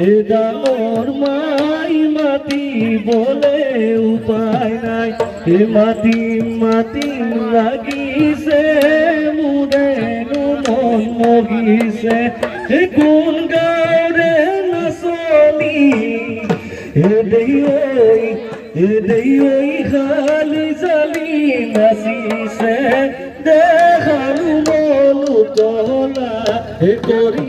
হে দামর মাই মাটি বলে উপায় নাই। হে মাটি মাটি লাগিছে মুদেনো মন মগিছে। হে কোন গাঁৱৰে নাচনি? হে দেই ঐ হে দেই ঐ খালি জালি নাচিছে। দেখাল মনো তলা হে কৰি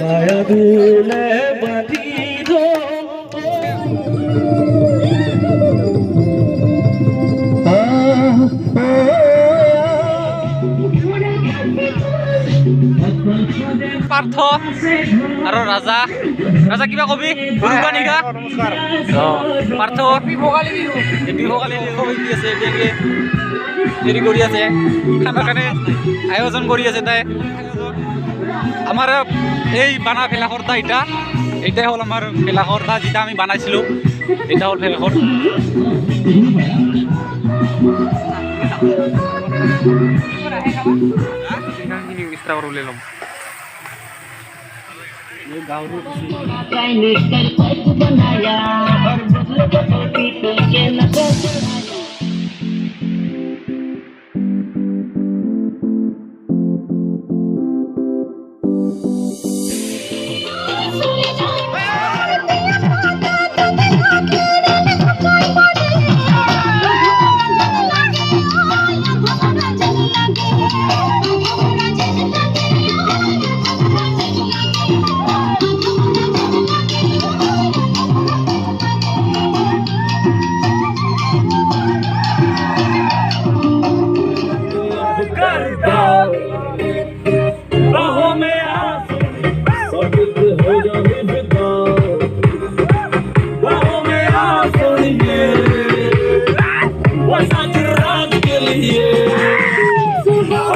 মায়া দোলে বান্ধি পাৰ্থ আৰু ৰাজা। ৰাজা, কিবা কবি? কোনোবা নিশা পাৰ্থ বিহুকালি বিহু আছে, এতিয়া হেৰি কৰি আছে। খানা কাৰণে আয়োজন কৰি আছে তাই। আমাৰ এই বানা ভেলাঘৰটা ইটা এইটাই হ'ল আমাৰ ভেলাঘৰটা যেটা আমি বানাইছিলোঁ। এটা হ'ল ভেলাঘৰ উলিয়াই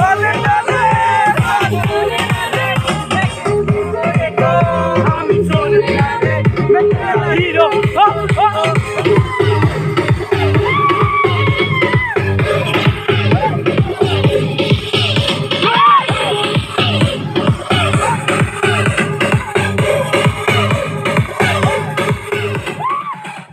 Hallelujah.